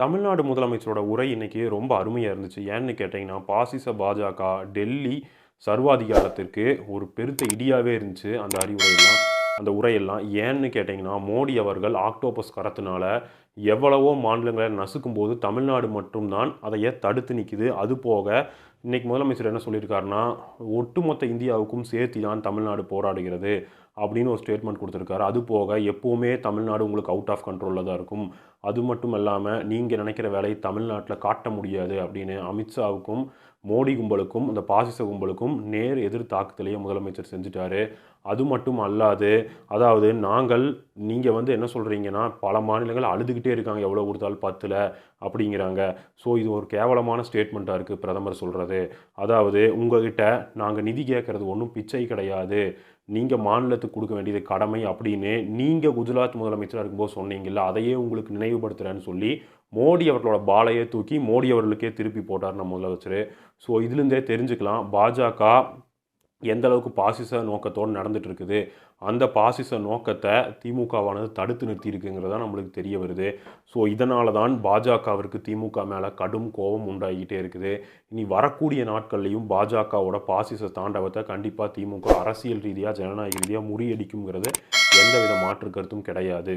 தமிழ்நாடு முதலமைச்சரோட உரை இன்றைக்கி ரொம்ப அருமையாக இருந்துச்சு. ஏன்னு கேட்டிங்கன்னா பாசிச பாஜக டெல்லி சர்வாதிகாரத்திற்கு ஒரு பெருத்த இடியாகவே இருந்துச்சு அந்த அறிவுரையெல்லாம் அந்த உரையெல்லாம். ஏன்னு கேட்டிங்கன்னா மோடி அவர்கள் ஆக்டோபஸ் கரத்தினால எவ்வளவோ மாநிலங்களை நசுக்கும் போது தமிழ்நாடு மட்டும்தான் அதையே தடுத்து நிற்கிது அது போக இன்றைக்கி முதலமைச்சர் என்ன சொல்லியிருக்காருன்னா ஒட்டுமொத்த இந்தியாவுக்கும் சேர்த்து தான் தமிழ்நாடு போராடுகிறது. அப்படின்னு ஒரு ஸ்டேட்மெண்ட் கொடுத்துருக்காரு. அது போக எப்போவுமே தமிழ்நாடு உங்களுக்கு அவுட் ஆஃப் கண்ட்ரோலில் தான் இருக்கும். அது மட்டும் இல்லாமல் நீங்கள் நினைக்கிற வேலையை தமிழ்நாட்டில் காட்ட முடியாது அப்படின்னு அமித்ஷாவுக்கும் மோடி கும்பலுக்கும் இந்த பாசிச கும்பலுக்கும் நேர் எதிர் தாக்குதலையே முதலமைச்சர் செஞ்சுட்டாரு. அது மட்டும் அல்லாது அதாவது நாங்கள் நீங்கள் வந்து என்ன சொல்கிறீங்கன்னா பல மாநிலங்கள் அழுதுகிட்டே இருக்காங்க எவ்வளோ கொடுத்தாலும் பத்தில் அப்படிங்கிறாங்க. ஸோ இது ஒரு கேவலமான ஸ்டேட்மெண்ட்டாக இருக்குது பிரதமர் சொல்கிறது அதாவது உங்ககிட்ட நாங்கள் நிதி கேட்குறது ஒன்றும் பிச்சை கிடையாது. நீங்கள் மாநிலத்துக்கு கொடுக்க வேண்டியது கடமை அப்படின்னு நீங்கள் குஜராத் முதலமைச்சராக இருக்கும்போது சொன்னீங்கல்ல அதையே உங்களுக்கு நினைவுபடுத்துகிறேன்னு சொல்லி மோடி அவர்களோட பாலையே தூக்கி மோடி அவர்களுக்கே திருப்பி போட்டார் நம்ம முதலமைச்சர். ஸோ இதுலேருந்தே தெரிஞ்சுக்கலாம். பாஜக எந்த அளவுக்கு பாசிச நோக்கத்தோடு நடந்துட்டு இருக்குது அந்த பாசிச நோக்கத்தை திமுகவானது தடுத்து நிறுத்தியிருக்குங்கிறதா நம்மளுக்கு தெரிய வருது. ஸோ இதனால தான் பாஜகவிற்கு திமுக மேலே கடும் கோபம் உண்டாகிக்கிட்டே இருக்குது. இனி வரக்கூடிய நாட்கள்லையும் பாஜகவோட பாசிச தாண்டவத்தை கண்டிப்பாக திமுக அரசியல் ரீதியாக ஜனநாயக ரீதியாக முறியடிக்குங்கிறது எந்தவித மாற்று கருத்தும் கிடையாது.